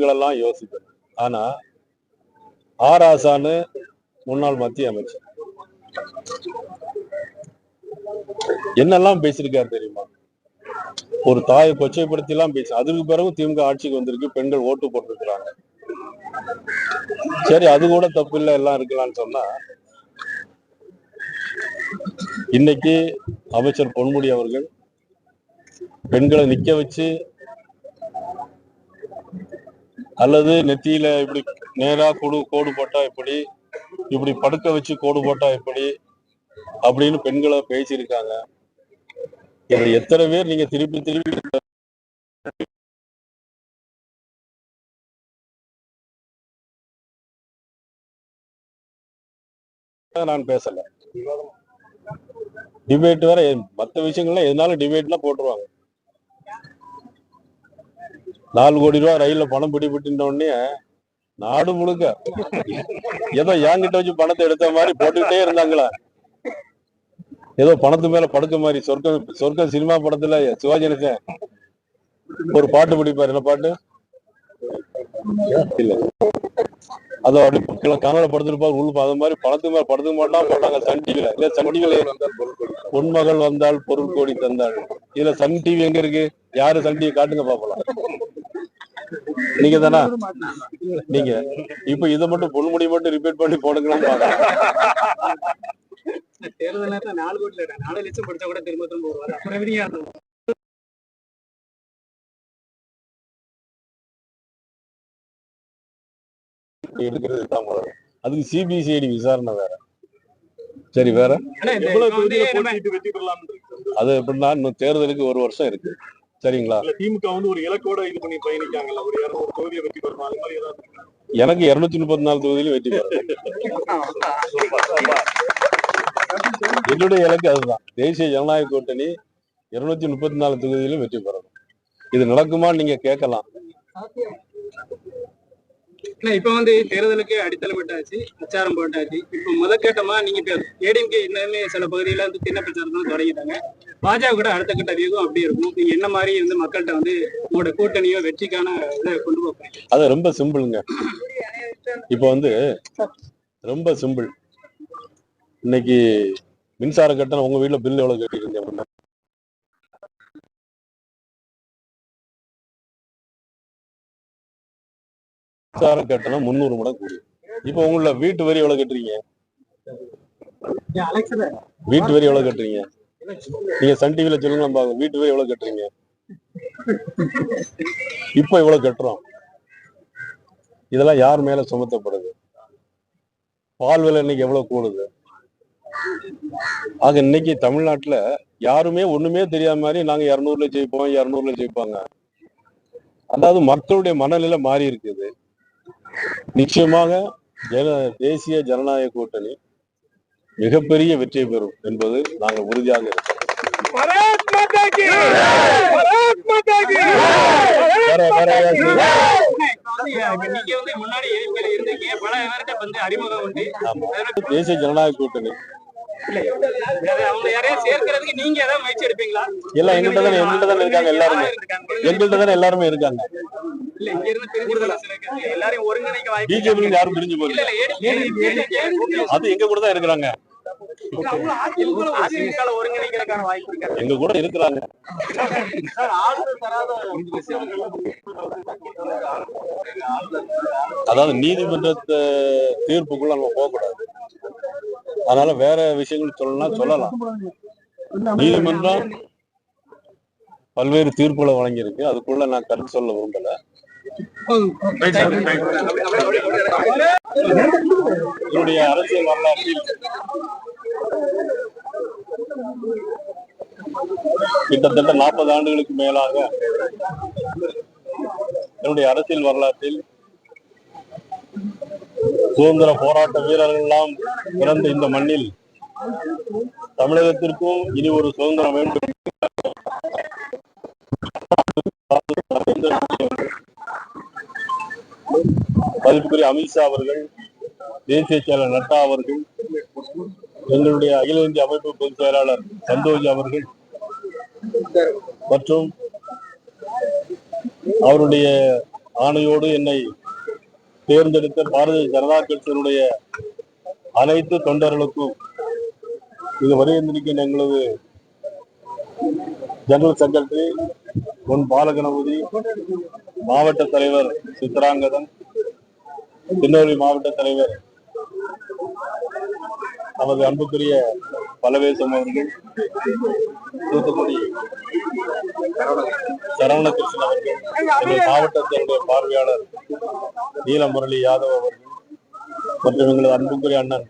பெண்கள் எல்லாம் யோசிக்கணும் ஆனா ஆர் ஆசான்னு முன்னாள் மத்திய அமைச்சர். என்னெல்லாம் பேசியிருக்காரு தெரியுமா? ஒரு தாயை கொச்சைப்படுத்தி எல்லாம் பேசி அதுக்கு பிறகு திமுக ஆட்சிக்கு வந்திருக்கு பெண்கள் ஓட்டு போட்டிருக்கிறாங்க. சரி அது கூட தப்பு இல்லை எல்லாம் இருக்கலாம்னு சொன்னா இன்னைக்கு அமைச்சர் பொன்முடி அவர்கள் பெண்களை நிக்க வச்சு அல்லது நெத்தியில இப்படி நேரா கொடு கோடு போட்டா இப்படி இப்படி படுக்க வச்சு கோடு போட்டா இப்படி அப்படின்னு பெண்களை பேசியிருக்காங்க. இதை எத்தனை பேர் நீங்க திருப்பி திருப்பி நான் பேசல. டிபேட் வேற மத்த விஷயங்கள்லாம் எதுனாலும் டிபேட்லாம் போட்டுருவாங்க. நாலு கோடி ரூபாய் ரயில்ல பணம் பிடிபட்டுன உடனே நாடு முழுக்க ஏதோ என்கிட்ட வச்சு பணத்தை எடுத்த மாதிரி போட்டுக்கிட்டே இருந்தாங்களா? ஏதோ பணத்து மேல படுக்க மாதிரி சொர்க்கம் சொர்க்கம் சினிமா படத்துல சிவாஜி கணேசன் ஒரு பாட்டு பிடிப்பாரு. என்ன பாட்டு? இல்ல. அதோ அப்படி கனவுல படுத்துருப்பாரு உள்ள அது மாதிரி பணத்து மேல படுத்துக்க மாட்டான் போட்டாங்க. சன் டிவில இல்ல சன் டிவில பொன்மகள் வந்தால் பொருள் கோடி. தந்தாள். இதுல சன் டிவி எங்க இருக்கு? யாரு சன் டிவி காட்டுங்க பாப்பலாம் நீங்க தானா? நீங்க. இப்ப இதை மட்டும் பொன்முடி மட்டும் ரிப்பீட் பண்ணி போடுங்களான்னு பாக்கலாம் தேர்தல் நாலு கோடி நாலு லட்சம் படிச்சா கூட திரும்ப திரும்ப வருவாரு. அப்புறம்? எடுக்கிறது தான் முதல்ல. அதுக்கு சிபிசிஐடி விசாரணை வேற. சரி வேற? அது எப்படின்னா இன்னும் தேர்தலுக்கு ஒரு வருஷம் இருக்கு. சரிங்களா? திமுக வந்து ஒரு இலக்கோட இது பண்ணி பயணிக்காங்கல்ல ஒரு இருநூறு தொகுதியை வெற்றி பெறணும் அது மாதிரி ஏதாவது எனக்கு இருநூத்தி முப்பத்தி நாலு தொகுதியிலும் வெற்றி பெறணும் என்னுடைய இலக்கு அதுதான். தேசிய ஜனநாயக கூட்டணி இருநூத்தி முப்பத்தி நாலு தொகுதியிலும் வெற்றி பெறணும். இது நடக்குமான்னு நீங்க கேட்கலாம். ஆனா இப்ப வந்து தேர்தலுக்கு அடித்தளம் விட்டாச்சு பிரச்சாரம் போட்டாச்சு. இப்ப முதற்கட்டமா நீங்க இப்ப ஏடிஎம்கே இன்னுமே சில பகுதியில வந்து சின்ன பிரச்சாரம் தான் தொடங்கிட்டாங்க. பாஜக கூட அடுத்த கட்ட வியூகம் அப்படி இருக்கும். நீங்க என்ன மாதிரி வந்து மக்கள்கிட்ட வந்து உங்களோட கூட்டணியோ வெற்றிக்கான இதை கொண்டு போறீங்க? அது ரொம்ப சிம்பிளுங்க. இப்போ வந்து ரொம்ப சிம்பிள். இன்னைக்கு மின்சார கட்டணம் உங்க வீட்டுல பில் எவ்வளவு கட்டிருக்கீங்க? மின்சார கட்டணம் முந்நூறு மடங்கு கூடி. இப்போ உங்கள வீட்டு வரி எவ்வளவு கட்டுறீங்க? வீட்டு வரி எவ்வளவு கட்டுறீங்க? நீங்க சன் டிவில சொல்லுங்க பார்க்கலாம். வீட்டு வரி எவ்வளவு கட்டுறீங்க? இப்போ இவ்வளவு கட்டுறோம்? இதெல்லாம் யார் மேல சுமத்தப்படுது? பால் விலை இன்னைக்கு எவ்வளவு கூடுது? ஆக இன்னைக்கு தமிழ்நாட்டுல யாருமே ஒண்ணுமே தெரியாத மாதிரி நாங்க இருநூறுல ஜெயிப்போம் இருநூறுல ஜெயிப்பாங்க. அதாவது மக்களுடைய மனநிலை மாறி இருக்குது. நிச்சயமாக ஜன தேசிய ஜனநாயக கூட்டணி மிகப்பெரிய வெற்றி பெறும் என்பது நாங்கள் உறுதியாக இருக்கிறோம். தேசிய ஜனநாயக கூட்டணி அது அவங்க யாரையும் சேர்க்கறதுக்கு நீங்க ஏதாவது முயற்சி எடுப்பீங்களா? எல்லாம் எங்கள்கிட்ட தானே எங்கள்கிட்ட தானே இருக்காங்க எல்லாருமே. எங்கள்கிட்ட தானே எல்லாருமே இருக்காங்க. இல்ல பிஜேபி யாரும் பிரிஞ்சு இல்ல போகல இல்ல அது எங்க கூட தான் இருக்கிறாங்க. எங்க கூட இருக்கிறாங்க. அதாவது நீதிமன்றத்தை தீர்ப்புக்குள்ள நம்ம போகக்கூடாது. அதனால வேற விஷயங்கள் சொல்லணும்னா சொல்லலாம். நீதிமன்றம் பல்வேறு தீர்ப்புகளை வழங்கியிருக்கு. அதுக்குள்ள நான் கருத்து சொல்ல விரும்பல. என்னுடைய அரசியல் வரலாற்றில் கிட்டத்தட்ட நாற்பது ஆண்டுகளுக்கு மேலாக என்னுடைய அரசியல் வரலாற்றில் சுதந்திர போராட்ட வீரர்கள் எல்லாம் பிறந்த இந்த மண்ணில் தமிழகத்திற்கும் இனி ஒரு சுதந்திரம் வேண்டும். மதிப்புக்குரிய அமித்ஷா அவர்கள் தேசிய செயலர் நட்டா அவர்கள் எங்களுடைய அகில இந்திய அமைப்பு பொதுச் செயலாளர் சந்தோஷ் அவர்கள் மற்றும் அவருடைய ஆணையோடு என்னை தேர்ந்தெடுத்த பாரதிய ஜனதா கட்சியினுடைய அனைத்து தொண்டர்களுக்கும் இது வருகின்றிருக்கின்ற எங்களது ஜெனரல் செக்ரட்டரி பொன் பாலகணபதி மாவட்ட தலைவர் சித்ராங்கதன் திருநெல்வேலி மாவட்ட தலைவர் நமது அன்புக்குரிய பலவேசம் அவர்கள் தூத்துக்குடி சரவணகிருஷ்ணன் அவர்கள் எங்கள் மாவட்டத்தினுடைய பார்வையாளர் நீலமுரளி யாதவ் அவர்கள் மற்றும் எங்களது அன்புக்குரிய அண்ணன்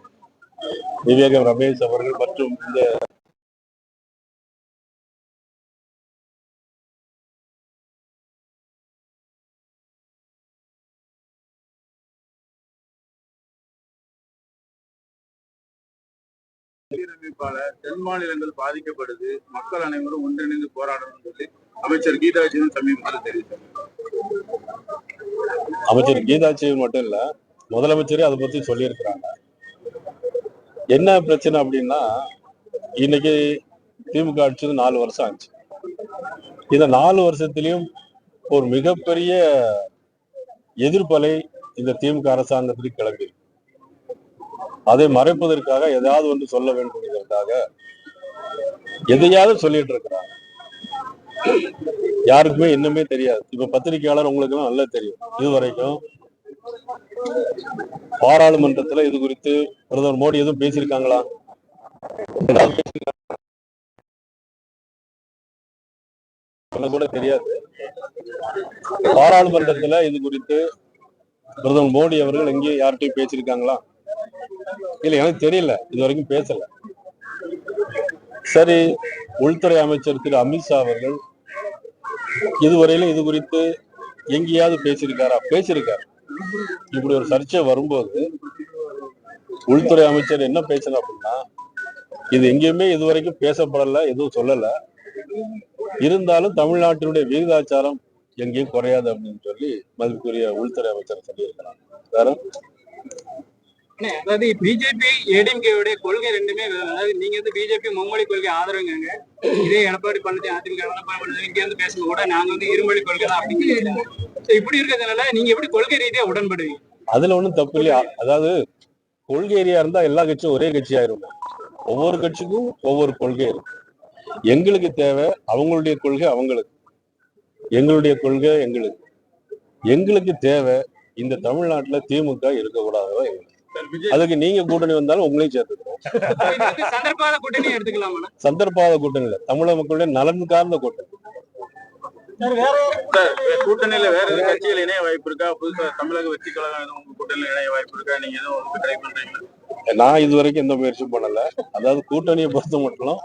விவேகம் ரமேஷ் அவர்கள் மற்றும் இந்த அறிவிப்பாளர் தென் மாநிலங்கள் பாதிக்கப்படுது. மக்கள் அனைவரும் ஒன்றிணைந்து போராடணும் சொல்லி அமைச்சர் கீதாஜி சமீபத்தில் தெரிவித்தார். அமைச்சர் கீதாட்சியன் மட்டும் இல்ல முதலமைச்சரே அதை பத்தி சொல்லியிருக்கிறாங்க. என்ன பிரச்சனை அப்படின்னா இன்னைக்கு திமுக ஆட்சி நாலு வருஷம் ஆச்சு. இந்த நாலு வருஷத்திலையும் ஒரு மிகப்பெரிய எதிர்ப்பலை இந்த திமுக அரசாங்கத்திற்கு கிளம்பி அதை மறைப்பதற்காக ஏதாவது ஒன்று சொல்ல வேண்டும் என்பதற்காக எதையாவது சொல்லிட்டு இருக்கிறாங்க. யாருக்குமே இன்னுமே தெரியாது. இப்ப பத்திரிகையாளர் உங்களுக்கு எல்லாம் நல்லா தெரியும். இதுவரைக்கும் பாராளுமன்றத்துல இது குறித்து பிரதமர் மோடி எதுவும் பேசியிருக்காங்களா? கூட தெரியாது. பாராளுமன்றத்துல இது குறித்து பிரதமர் மோடி அவர்கள் எங்கேயும் யார்கிட்டயும் பேசியிருக்காங்களா? இல்ல எனக்கு தெரியல. இது வரைக்கும் பேசல. சரி உள்துறை அமைச்சர் திரு அமித்ஷா அவர்கள் இதுவரையிலும் இது குறித்து எங்கேயாவது பேசியிருக்காரா? பேசியிருக்காரு. இப்படி ஒரு சர்ச்சை வரும்போது உள்துறை அமைச்சர் என்ன பேசணும் அப்படின்னா இது எங்கேயுமே இதுவரைக்கும் பேசப்படல எதுவும் சொல்லல. இருந்தாலும் தமிழ்நாட்டினுடைய விகிதாச்சாரம் எங்கேயும் குறையாது அப்படின்னு சொல்லி மதிப்புக்குரிய உள்துறை அமைச்சர் சொல்லியிருக்கிறாங்க வேற? அதாவது பிஜேபி ஏடிஎம்கேவுடைய கொள்கை ரெண்டுமே அதாவது நீங்க வந்து பிஜேபி மும்மொழி கொள்கை ஆதரவுங்க இதே எடப்பாடி பழனிசாமி அதிமுக எடப்பாடி பழனிசாமி இங்க வந்து பேசும்போது கூட நாங்க வந்து இருமொழி கொள்கை தான் அப்படின்னு இப்படி இருக்கிறதுனால நீங்க எப்படி கொள்கை ரீதியா உடன்படுவீங்க? அதுல ஒண்ணும் தப்பு இல்லையா? அதாவது கொள்கை ஏரியா இருந்தா எல்லா கட்சியும் ஒரே கட்சி ஆயிரும். ஒவ்வொரு கட்சிக்கும் ஒவ்வொரு கொள்கை இருக்கும் எங்களுக்கு தேவை அவங்களுடைய கொள்கை அவங்களுக்கு. எங்களுடைய கொள்கை எங்களுக்கு. எங்களுக்கு தேவை இந்த தமிழ்நாட்டுல திமுக இருக்கக்கூடாதோ எங்களுக்கு அதுக்கு நீங்க கூட்டணி வந்தாலும் உங்களையும் சேர்த்துக்கிறோம். சந்தர்ப்பாத கூட்டணி எடுத்துக்கலாமா சந்தர்ப்பாத கூட்டணி இல்ல. தமிழக மக்களுடைய நலன் சார்ந்த கூட்டணி. கூட்டணியில வேற எதுவும் கட்சிகள் இணைய வாய்ப்பு இருக்கா? புதுசா தமிழக வெற்றி கழகம் எதுவும் கூட்டணியில இணைய வாய்ப்பு இருக்கா? நீங்க எதுவும் ட்ரை பண்றீங்களா? நான் இது வரைக்கும் எந்த முயற்சியும் பண்ணல. அதாவது கூட்டணியை பொறுத்த மட்டும்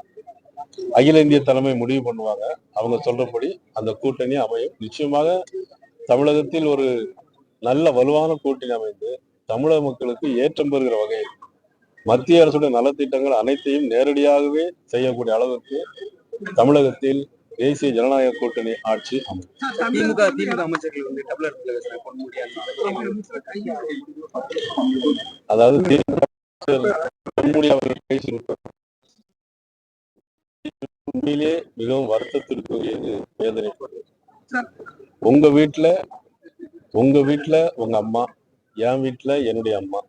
அகில இந்திய தலைமை முடிவு பண்ணுவாங்க. அவங்க சொல்றபடி அந்த கூட்டணி அமையும். நிச்சயமாக தமிழகத்தில் ஒரு நல்ல வலுவான கூட்டணி அமைந்து தமிழக மக்களுக்கு ஏற்றம் பெறுகிற வகையில் மத்திய அரசுடைய நலத்திட்டங்கள் அனைத்தையும் நேரடியாகவே செய்யக்கூடிய அளவுக்கு தமிழகத்தில் தேசிய ஜனநாயக கூட்டணி ஆட்சி திமுக திமுக அமைச்சர்கள் வந்து டபுள் பொன் முடியாது அதாவது உண்மையிலே மிகவும் வருத்தத்திற்குரியது வேதனைப்படுது உங்க வீட்டுல உங்க வீட்டுல உங்க அம்மா என் வீட்டுல என்னுடைய அம்மா.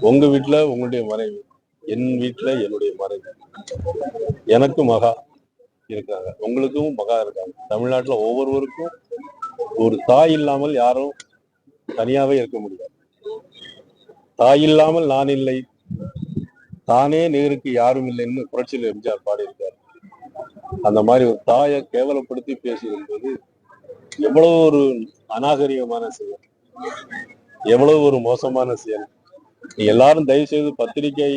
உங்க வீட்டுல உங்களுடைய மனைவி. என் வீட்டுல என்னுடைய மனைவி. எனக்கு மகா இருக்காங்க. உங்களுக்கும் மகா இருக்காங்க. தமிழ்நாட்டுல ஒவ்வொருவருக்கும் ஒரு தாய் இல்லாமல் யாரும் தனியாவே இருக்க முடியாது. தாய் இல்லாமல் நான் இல்லை. தானே நேருக்கு யாரும் இல்லைன்னு புரட்சியில் எம்ஜிஆர் பாடியிருக்கார். அந்த மாதிரி ஒரு தாயை கேவலப்படுத்தி பேசுகின்றது எவ்வளவு ஒரு அநாகரிகமான செயல். எவ்வளவு ஒரு மோசமான செயல். எல்லாரும் தயவு செய்து பத்திரிகை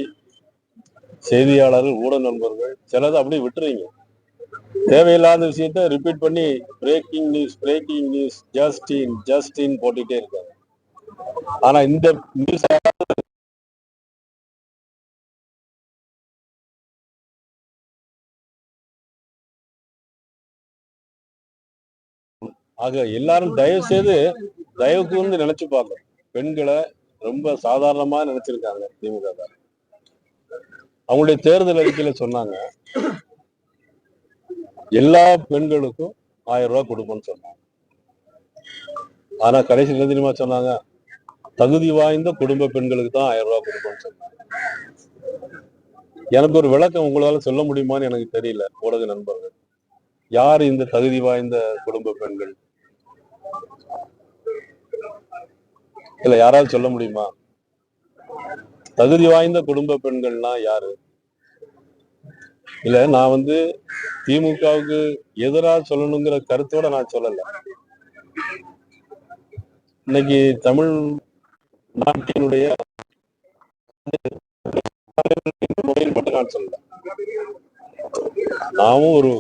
செய்தியாளர்கள் ஊடக நண்பர்கள் சிலதை அப்படியே விட்டுறீங்க. தேவையில்லாத விஷயத்த ரிப்பீட் பண்ணி breaking news breaking news just in just in போட்டுட்டே இருக்காங்க. ஆனா இந்த நியூஸ் ஆக எல்லாரும் தயவு செய்து தயவுக்கு வந்து நினைச்சு பார்க்கணும். பெண்களை ரொம்ப சாதாரணமா நினைச்சிருக்காங்க திமுக அவங்களுடைய தேர்தல் அறிக்கையில சொன்னாங்க எல்லா பெண்களுக்கும் ஆயிரம் ரூபாய் கொடுப்போம்னு சொன்னாங்க. ஆனா கடைசி என்ன தெரியுமா சொன்னாங்க? தகுதி வாய்ந்த குடும்ப பெண்களுக்கு தான் ஆயிரம் ரூபாய் கொடுப்போம்னு சொன்னாங்க. எனக்கு ஒரு விளக்கம் உங்களால சொல்ல முடியுமான்னு எனக்கு தெரியல ஊடக நண்பர்கள். யார் இந்த தகுதி வாய்ந்த குடும்ப பெண்கள்? இல்ல யாராவது சொல்ல முடியுமா? தகுதி வாய்ந்த குடும்ப பெண்கள்னா யாரு? இல்ல நான் வந்து திமுகவுக்கு எதிராக சொல்லணுங்கிற கருத்தோட நான் சொல்லல. இன்னைக்கு தமிழ் நாட்டினுடைய மட்டும் நான் சொல்ல நாமும் ஒரு